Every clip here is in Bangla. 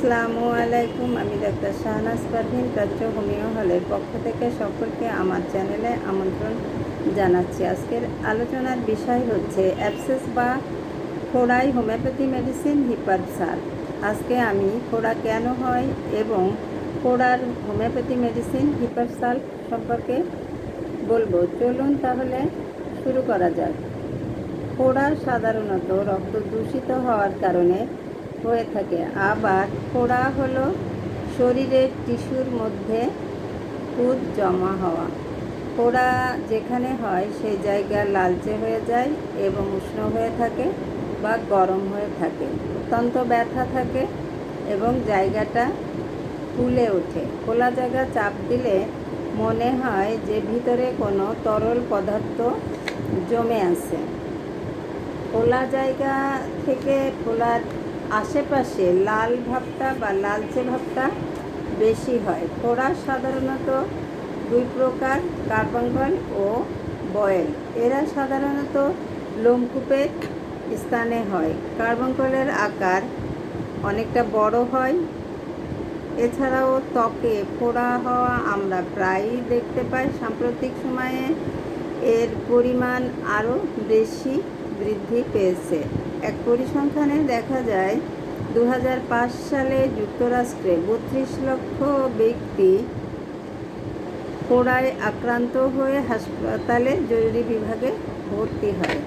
আসসালামু আলাইকুম, আমি ডাক্তার শাহনাজ পারভিন প্রাচ্য হোমিও হলের পক্ষ থেকে সকলকে আমার চ্যানেলে আমন্ত্রণ জানাচ্ছি। আজকের আলোচনার বিষয় হচ্ছে অ্যাপসেস বা ফোড়াই হোমিওপ্যাথি মেডিসিন হিপারসাল আজকে আমি ফোড়া কেন হয় এবং ফোড়ার হোমিওপ্যাথি মেডিসিন হিপারসাল সম্পর্কে বলব। চলুন তাহলে শুরু করা যাক। ফোড়া সাধারণত রক্ত দূষিত হওয়ার কারণে হয়ে থাকে। আবার ফোড়া হলো শরীরের টিস্যুর মধ্যে খুদ জমা হওয়া। ফোড়া যেখানে হয় সেই জায়গা লালচে হয়ে যায় এবং উষ্ণ হয়ে থাকে বা গরম হয়ে থাকে। অত্যন্ত ব্যথা থাকে এবং জায়গাটা ফুলে ওঠে। খোলা জায়গা চাপ দিলে মনে হয় যে ভিতরে কোনো তরল পদার্থ জমে আছে। খোলা জায়গা থেকে খোলার আশেপাশে লাল ভাবটা বা লালচে ভাবটা বেশি হয়। ফোড়া সাধারণত দুই প্রকার কার্বাঙ্গল ও বয়েল। এরা সাধারণত লোমকূপের স্থানে হয়। কার্বাঙ্গলের আকার অনেকটা বড় হয়। এছাড়াও ত্বকে ফোড়া হওয়া আমরা প্রায়ই দেখতে পাই। সাম্প্রতিক সময়ে এর পরিমাণ আরও বেশি বৃদ্ধি পেয়েছে। এক পরিসংখ্যানে দেখা যায় দু হাজার পাঁচ সালে যুক্তরাষ্ট্রে বত্রিশ লক্ষ ব্যক্তি ফোড়ায় আক্রান্ত হয়ে হাসপাতালে জরুরি বিভাগে ভর্তি হয়।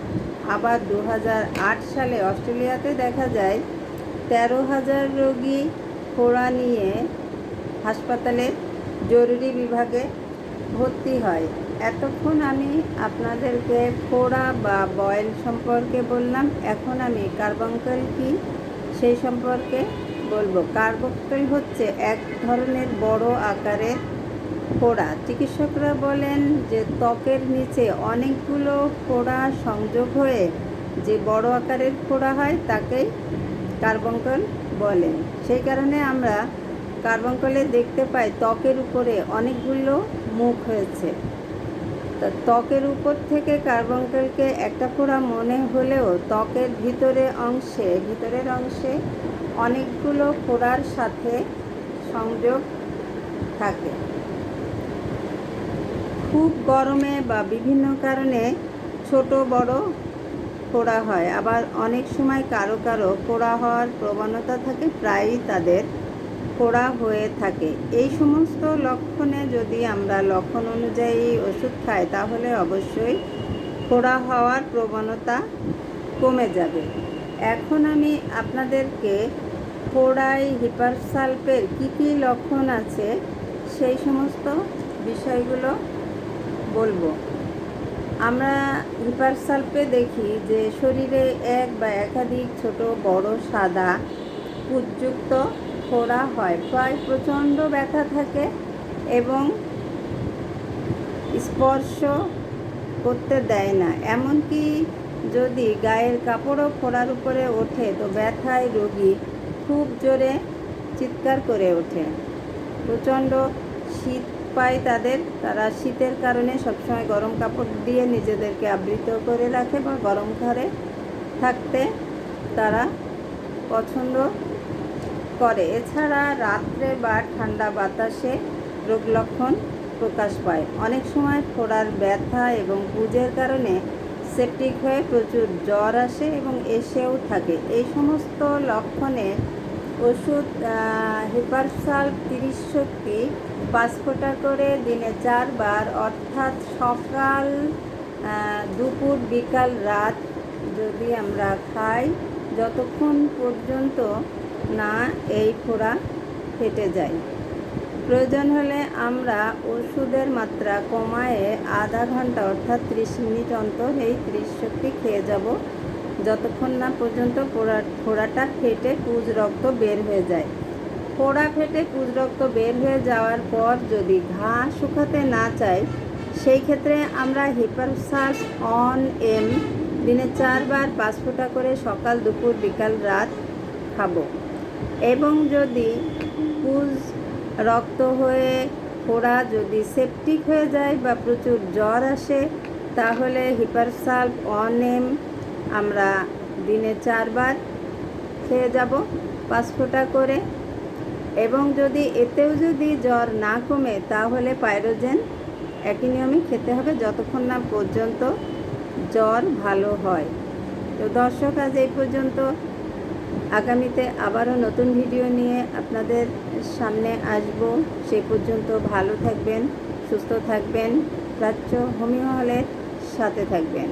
আবার দু হাজার আট সালে অস্ট্রেলিয়াতে দেখা যায়, তেরো হাজার রোগী ফোড়া নিয়ে হাসপাতালে জরুরি বিভাগে ভর্তি হয়। এতক্ষণ আমি আপনাদেরকে ফোড়া বা বয়েল সম্পর্কে বললাম, এখন আমি কার্বঙ্কেল কি সেই সম্পর্কে বলব। কার্বঙ্কেল হচ্ছে এক ধরনের বড় আকারের ফোড়া। চিকিৎসকরা বলেন যে ত্বকের নিচে অনেকগুলো ফোড়া সংযোগ হয়ে যে বড় আকারের ফোড়া হয় তাকেই কার্বঙ্কল বলেন সেই কারণে আমরা কার্বঙ্কলে দেখতে পাই ত্বকের উপরে অনেকগুলো মুখ হয়েছে। ত্বকের উপর থেকে কার্বঙ্কেলকে একটা ফোড়া মনে হলেও ত্বকের ভিতরে অংশে, ভিতরের অংশে অনেকগুলো ফোড়ার সাথে সংযোগ থাকে। খুব গরমে বা বিভিন্ন কারণে ছোট বড় ফোড়া হয়। আবার অনেক সময় কারও কারও ফোড়া হওয়ার প্রবণতা থাকে, প্রায়ই তাদের ফোড়া হয়ে থাকে। এই সমস্ত লক্ষণে যদি আমরা লক্ষণ অনুযায়ী ওষুধ খাই, তাহলে অবশ্যই ফোড়া হওয়ার প্রবণতা কমে যাবে। এখন আমি আপনাদেরকে ফোড়াই হিপারসালপের কী কী লক্ষণ আছে, সেই সমস্ত বিষয়গুলো বলব। আমরা হিপারসালপে দেখি যে শরীরে এক বা একাধিক ছোট, বড়, সাদা পুজযুক্ত ফোড়া হয়। প্রায় প্রচণ্ড ব্যথা থাকে এবং স্পর্শ করতে দেয় না। এমনকি যদি গায়ের কাপড়ও ফোড়ার উপরে ওঠে, তো ব্যথায় রোগী খুব জোরে চিৎকার করে ওঠে। প্রচণ্ড শীত পায় তাদের। তারা শীতের কারণে সবসময় গরম কাপড় দিয়ে নিজেদেরকে আবৃত করে রাখে বা গরম ঘরে থাকতে তারা পছন্দ করে এছাড়া রাত্রে বা ঠান্ডা বাতাসে রোগ লক্ষণ প্রকাশ পায়। অনেক সময় ফোড়ার ব্যথা এবং পুজের কারণে সেপটিক হয়ে প্রচুর জ্বর আসে এবং এসেও থাকে। এই সমস্ত লক্ষণে ওষুধ হিপারসাল তিরিশ শক্তি পাঁচ ফোঁটা করে দিনে চারবার, অর্থাৎ সকাল দুপুর, বিকাল, রাত যদি আমরা খাই, যতক্ষণ পর্যন্ত না, এই ফোড়া ফেটে যায়। প্রয়োজন হলে আমরা ওষুধের মাত্রা কমায়ে আধা ঘণ্টা অর্থাৎ ত্রিশ মিনিট অন্তর এই ত্রিশ শক্তি খেয়ে যাব। যতক্ষণ না পর্যন্ত ফোড়া ফোড়াটা ফেটে পুজ রক্ত বের হয়ে যায়। ফোড়া ফেটে পুজ রক্ত বের হয়ে যাওয়ার পর যদি ঘা শুকাতে না চাই, সেই ক্ষেত্রে আমরা হিপারসাস অন এম দিনে চারবার পাঁচ ফোঁটা করে সকাল, দুপুর, বিকাল, রাত খাব। এবং যদি পুজ রক্ত হয়ে ফোড়া যদি সেপটিক হয়ে যায় বা প্রচুর জ্বর আসে, তাহলে হিপারসাল্প অন এম আমরা দিনে চারবার খেয়ে যাব পাঁচ ফোঁটা করে। এবং যদি এতেও যদি জ্বর না কমে, তাহলে পাইরোজেন একই নিয়মে খেতে হবে যতক্ষণ না পর্যন্ত জ্বর ভালো হয়। তো দর্শক, আজ এই পর্যন্ত আগামীতে আবারও নতুন ভিডিও নিয়ে আপনাদের সামনে আসব। সে পর্যন্ত ভালো থাকবেন, সুস্থ থাকবেন, প্রাচ্য হোমিও হলের সাথে থাকবেন।